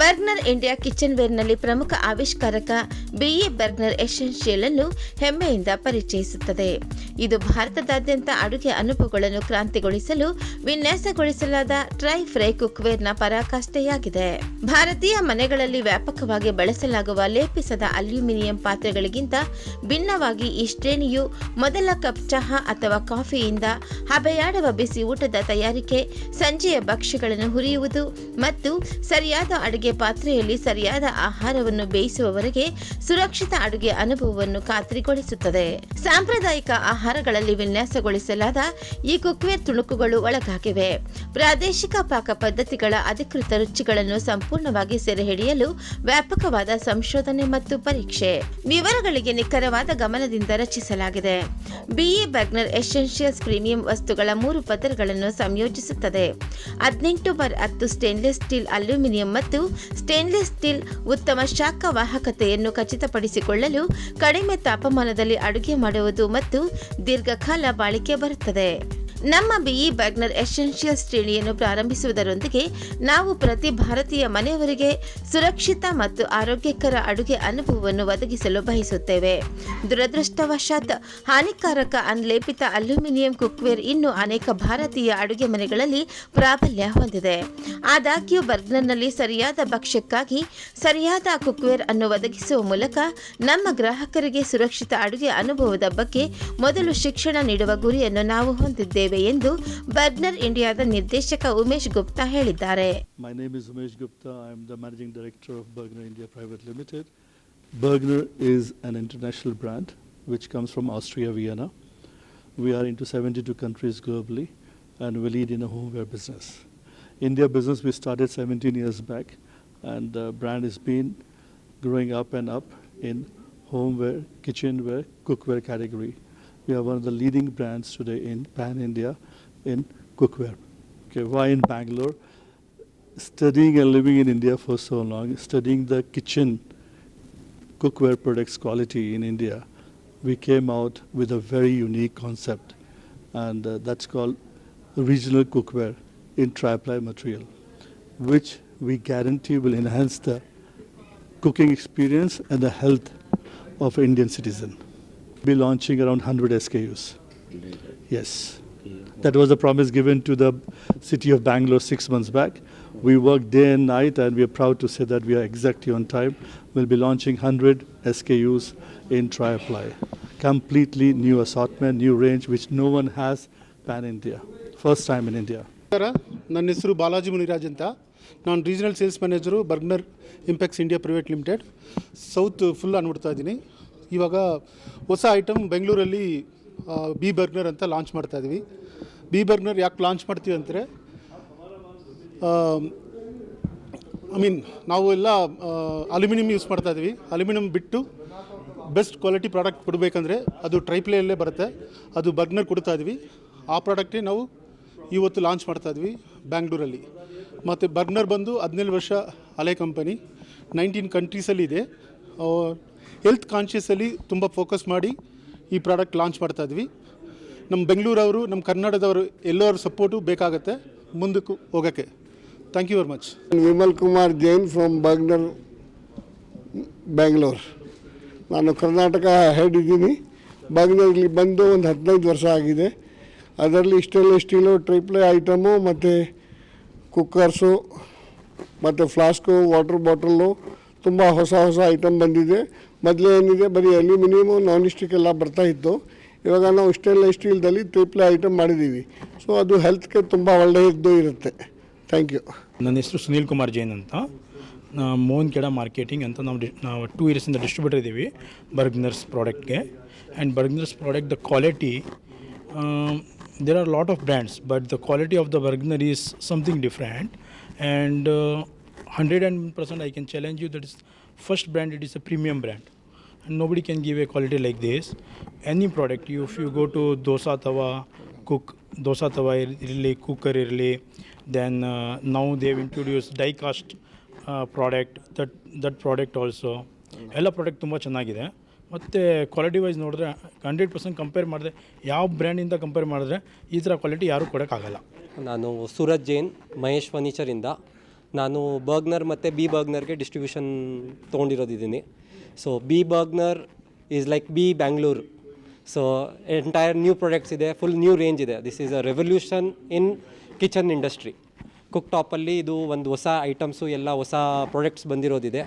Bergner India kitchen ವೇರ್ನಲ್ಲಿ ಪ್ರಮುಖ ಆವಿಷ್ಕಾರಕ BE Bergner essential ಅನ್ನು ಹೆಮ್ಮೆಯಿಂದ ಪರಿಚಯಿಸುತ್ತದೆ. ಇದು ಭಾರತದಾದ್ಯಂತ ಅಡುಗೆ ಅನುಭವಗಳನ್ನು ಕ್ರಾಂತಿಗೊಳಿಸಲು ವಿನ್ಯಾಸಗೊಳಿಸಲಾದ ಟ್ರೈ ಫ್ರೈ ಕುಕ್ವೇರ್ನ ಪರಾಕಾಷ್ಠೆಯಾಗಿದೆ. ಭಾರತೀಯ ಮನೆಗಳಲ್ಲಿ ವ್ಯಾಪಕವಾಗಿ ಬಳಸಲಾಗುವ ಲೇಪಿಸದ ಅಲ್ಯೂಮಿನಿಯಂ ಪಾತ್ರೆಗಳಿಗಿಂತ ಭಿನ್ನವಾಗಿ ಈ ಶ್ರೇಣಿಯು ಮೊದಲ ಕಪ್ ಚಹಾ ಅಥವಾ ಕಾಫಿಯಿಂದ ಹಬೆಯಾಡುವ ಬಿಸಿ ಊಟದ ತಯಾರಿಕೆ, ಸಂಜೆಯ ಭಕ್ಷ್ಯಗಳನ್ನು ಹುರಿಯುವುದು ಮತ್ತು ಸರಿಯಾದ ಅಡುಗೆ ಪಾತ್ರೆಯಲ್ಲಿ ಸರಿಯಾದ ಆಹಾರವನ್ನು ಬೇಯಿಸುವವರೆಗೆ ಸುರಕ್ಷಿತ ಅಡುಗೆ ಅನುಭವವನ್ನು ಖಾತ್ರಿಗೊಳಿಸುತ್ತದೆ. ಸಾಂಪ್ರದಾಯಿಕ ಆಹಾರಗಳಲ್ಲಿ ವಿನ್ಯಾಸಗೊಳಿಸಲಾದ ಈ ಕುಕ್ವೇರ್ ತುಣುಕುಗಳು ಒಳಗಾಗಿವೆ. ಪ್ರಾದೇಶಿಕ ಪಾಕ ಪದ್ಧತಿಗಳ ಅಧಿಕೃತ ರುಚಿಗಳನ್ನು ಸಂಪೂರ್ಣವಾಗಿ ಸೆರೆಹಿಡಿಯಲು ವ್ಯಾಪಕವಾದ ಸಂಶೋಧನೆ ಮತ್ತು ಪರೀಕ್ಷೆ. ವಿವರಗಳಿಗೆ ನಿಖರವಾದ ಗಮನದಿಂದ ರಚಿಸಲಾಗಿದೆ. ಬಿಇ ಬರ್ಗ್ನರ್ ಎಸೆನ್ಷಿಯಲ್ಸ್ ಪ್ರೀಮಿಯಂ ವಸ್ತುಗಳ ಮೂರು ಪದರಗಳನ್ನು ಸಂಯೋಜಿಸುತ್ತದೆ. ಹದಿನೆಂಟು ಬರ್ ಹತ್ತು ಸ್ಟೇನ್ಲೆಸ್ ಸ್ಟೀಲ್ ಅಲ್ಯೂಮಿನಿಯಂ ಮತ್ತು ಸ್ಟೇನ್ಲೆಸ್ ಸ್ಟೀಲ್ ಉತ್ತಮ ಶಾಖ ವಾಹಕತೆಯನ್ನು ಖಚಿತಪಡಿಸಿಕೊಳ್ಳಲು ಕಡಿಮೆ ತಾಪಮಾನದಲ್ಲಿ ಅಡುಗೆ ಮಾಡುವುದು ಮತ್ತು ದೀರ್ಘಕಾಲ ಬಾಳಿಕೆ ಬರುತ್ತದೆ. ನಮ್ಮ ಬಿಇ ಬ್ಯಾಗ್ನರ್ ಎಸೆನ್ಷಿಯಲ್ಸ್ ಶ್ರೇಣಿಯನ್ನು ಪ್ರಾರಂಭಿಸುವುದರೊಂದಿಗೆ ನಾವು ಪ್ರತಿ ಭಾರತೀಯ ಮನೆಯವರಿಗೆ ಸುರಕ್ಷಿತ ಮತ್ತು ಆರೋಗ್ಯಕರ ಅಡುಗೆ ಅನುಭವವನ್ನು ಒದಗಿಸಲು ಬಯಸುತ್ತೇವೆ. ದುರದೃಷ್ಟವಶಾತ್ ಹಾನಿಕಾರಕ ಅನ್ಲೇಪಿತ ಅಲ್ಯೂಮಿನಿಯಂ ಕುಕ್ವೇರ್ ಇನ್ನೂ ಅನೇಕ ಭಾರತೀಯ ಅಡುಗೆ ಮನೆಗಳಲ್ಲಿ ಪ್ರಾಬಲ್ಯ ಹೊಂದಿದೆ. ಆದಾಗ್ಯೂ ಬರ್ಗ್ನರ್ನಲ್ಲಿ ಸರಿಯಾದ ಭಕ್ಷ್ಯಕ್ಕಾಗಿ ಸರಿಯಾದ ಕುಕ್ವೇರ್ ಅನ್ನು ಒದಗಿಸುವ ಮೂಲಕ ನಮ್ಮ ಗ್ರಾಹಕರಿಗೆ ಸುರಕ್ಷಿತ ಅಡುಗೆ ಅನುಭವದ ಬಗ್ಗೆ ಮೊದಲು ಶಿಕ್ಷಣ ನೀಡುವ ಗುರಿಯನ್ನು ನಾವು ಹೊಂದಿದ್ದೇವೆ. ಎಂದು ಬರ್ಗ್ನರ್ ಇಂಡಿಯಾದ ನಿರ್ದೇಶಕ ಉಮೇಶ್ ಗುಪ್ತಾ ಹೇಳಿದ್ದಾರೆ My name is Umesh Gupta. I'm the managing director of Bergner India Private Limited. Bergner is an international brand which comes from Austria, Vienna. We are into 72 countries globally and we lead in a homeware business. India business we started 17 years back and the brand has been growing up and up in homeware, kitchenware, cookware category. We are one of the leading brands today in pan India in cookware. Okay, why in Bangalore? studying and living in India for so long, studying the kitchen cookware products quality in India, we came out with a very unique concept, and uh, that's called regional cookware in tri-ply material, which we guarantee will enhance the cooking experience and the health of Indian citizen. Be launching around 100 SKUs. Yes. That was the promise given to the city of Bangalore six months back. We work day and night, and we are proud to say that we are exactly on time. We'll be launching 100 SKUs in Triapply. Completely new assortment, new range, which no one has pan India. First time in India. ನನ್ನ ಹೆಸರು ಬಾಲಾಜಿ ಮುನಿರಾಜ್ ಅಂತ ನಾನು regional sales manager Bergner Impex India private limited south full ಅನ್ಬಿಡ್ತಾ ಇದ್ದೀನಿ ಇವಾಗ ಹೊಸ item ಬೆಂಗಳೂರಲ್ಲಿ B Bergner ಅಂತ launch ಮಾಡ್ತಾ ಇದ್ದೀವಿ ಬಿ ಬರ್ಗ್ನರ್ ಯಾಕೆ ಲಾಂಚ್ ಮಾಡ್ತೀವಿ ಅಂದರೆ ಐ ಮೀನ್ ನಾವು ಎಲ್ಲ ಅಲ್ಯೂಮಿನಿಯಂ ಯೂಸ್ ಮಾಡ್ತಾ ಇದ್ದೀವಿ ಅಲ್ಯೂಮಿನಿಯಂ ಬಿಟ್ಟು ಬೆಸ್ಟ್ ಕ್ವಾಲಿಟಿ ಪ್ರಾಡಕ್ಟ್ ಕೊಡಬೇಕಂದ್ರೆ ಅದು ಟ್ರೈಪ್ಲೇಯಲ್ಲೇ ಬರುತ್ತೆ. ಅದು ಬರ್ಗ್ನರ್ ಕೊಡ್ತಾ ಇದ್ವಿ. ಆ ಪ್ರಾಡಕ್ಟೇ ನಾವು ಇವತ್ತು ಲಾಂಚ್ ಮಾಡ್ತಾ ಇದ್ವಿ ಬ್ಯಾಂಗ್ಳೂರಲ್ಲಿ ಮತ್ತು ಬರ್ಗ್ನರ್ ಬಂದು ಹದಿನೇಳು ವರ್ಷ ಹಳೆ ಕಂಪನಿ ನೈನ್ಟೀನ್ ಕಂಟ್ರೀಸಲ್ಲಿ ಇದೆ. ಹೆಲ್ತ್ ಕಾನ್ಷಿಯಸಲ್ಲಿ ತುಂಬ ಫೋಕಸ್ ಮಾಡಿ ಈ ಪ್ರಾಡಕ್ಟ್ ಲಾಂಚ್ ಮಾಡ್ತಾ ಇದ್ವಿ. ನಮ್ಮ ಬೆಂಗಳೂರವರು ನಮ್ಮ ಕನ್ನಡದವರು ಎಲ್ಲರ ಸಪೋರ್ಟು ಬೇಕಾಗುತ್ತೆ ಮುಂದಕ್ಕೆ ಹೋಗೋಕ್ಕೆ. Thank you very much Vimal Kumar Jain from Bergner Bangalore ನಾನು ಕರ್ನಾಟಕ ಹೆಡ್ ಇದ್ದೀನಿ. ಬಾಗ್ನರ್ಲಿ ಬಂದು ಒಂದು ಹದಿನೈದು ವರ್ಷ ಆಗಿದೆ. ಅದರಲ್ಲಿ ಸ್ಟೇನ್ಲೆಸ್ ಸ್ಟೀಲು ಟ್ರಿಪ್ಲೆ ಐಟಮು ಮತ್ತು ಕುಕ್ಕರ್ಸು ಮತ್ತು ಫ್ಲಾಸ್ಕು ವಾಟರ್ ಬಾಟಲು ತುಂಬ ಹೊಸ ಹೊಸ ಐಟಮ್ ಬಂದಿದೆ. ಮೊದಲು ಏನಿದೆ, ಬರೀ ಅಲ್ಯೂಮಿನಿಯಮು ನಾನ್ ಸ್ಟಿಕ್ ಎಲ್ಲ ಬರ್ತಾ ಇತ್ತು. ಇವಾಗ ನಾವು ಸ್ಟೇನ್ಲೆಸ್ ಸ್ಟೀಲ್ದಲ್ಲಿ ತ್ರಿಪ್ಲೆ ಐಟಮ್ ಮಾಡಿದ್ದೀವಿ. ಸೊ ಅದು ಹೆಲ್ತ್ಗೆ ತುಂಬ ಒಳ್ಳೆಯದ್ದು ಇರುತ್ತೆ. ಥ್ಯಾಂಕ್ ಯು ನನ್ನ ಹೆಸರು ಸುನೀಲ್ ಕುಮಾರ್ ಜೈನ್ ಅಂತ. ಮೋಹನ್ ಕೆಡ ಮಾರ್ಕೆಟಿಂಗ್ ಅಂತ ನಾವು ನಾವು ಟೂ ಇಯರ್ಸಿಂದ ಡಿಸ್ಟ್ರಿಬ್ಯೂಟರ್ ಇದ್ದೀವಿ, Bergner's ಪ್ರಾಡಕ್ಟ್ಗೆ and Bergner's product the quality there are lot of brands but the quality of the Bergner is something different and hundred and percent I can challenge you that is first brand it is a premium brand and nobody can give a quality like this. Any product you if you go to dosa tawa, cook, dosa tawa ಇರಲಿ cooker ಇರಲಿ then now they've introduce die cast product that that product also ಎಲ್ಲ product ತುಂಬ ಚೆನ್ನಾಗಿದೆ. ಮತ್ತು quality wise ನೋಡಿದ್ರೆ hundred percent compare ಮಾಡಿದ್ರೆ ಯಾವ ಬ್ರ್ಯಾಂಡಿಂದ compare ಮಾಡಿದ್ರೆ ಈ ಥರ ಕ್ವಾಲಿಟಿ ಯಾರೂ ಕೊಡೋಕ್ಕಾಗಲ್ಲ. ನಾನು ಸೂರಜ್ ಜೈನ್, ಮಹೇಶ್ ಫರ್ನಿಚರಿಂದ ನಾನು ಬರ್ಗ್ನರ್ ಮತ್ತು ಬಿ ಬರ್ಗ್ನರ್ಗೆ distribution ತೊಗೊಂಡಿರೋದಿದ್ದೀನಿ so B Bergner is like B Bangalore. So entire new products ಇದೆ ಫುಲ್ ನ್ಯೂ ರೇಂಜ್ ಇದೆ. This is a revolution in kitchen industry cook ಟಾಪಲ್ಲಿ ಇದು ಒಂದು ಹೊಸ ಐಟಮ್ಸು ಎಲ್ಲ ಹೊಸ ಪ್ರಾಡಕ್ಟ್ಸ್ ಬಂದಿರೋದಿದೆ.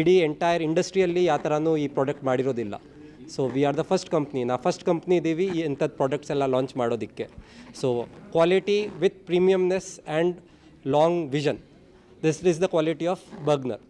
ಇಡೀ ಎಂಟೈರ್ ಇಂಡಸ್ಟ್ರಿಯಲ್ಲಿ ಯಾವ ಥರನೂ ಈ product ಮಾಡಿರೋದಿಲ್ಲ. So we are the first company ನಾ ಫಸ್ಟ್ ಕಂಪ್ನಿ ಇದ್ದೀವಿ ಈ ಇಂಥದ್ದು ಪ್ರಾಡಕ್ಟ್ಸ್ ಎಲ್ಲ ಲಾಂಚ್ ಮಾಡೋದಕ್ಕೆ. So quality with premiumness and long vision this is the quality of Bergner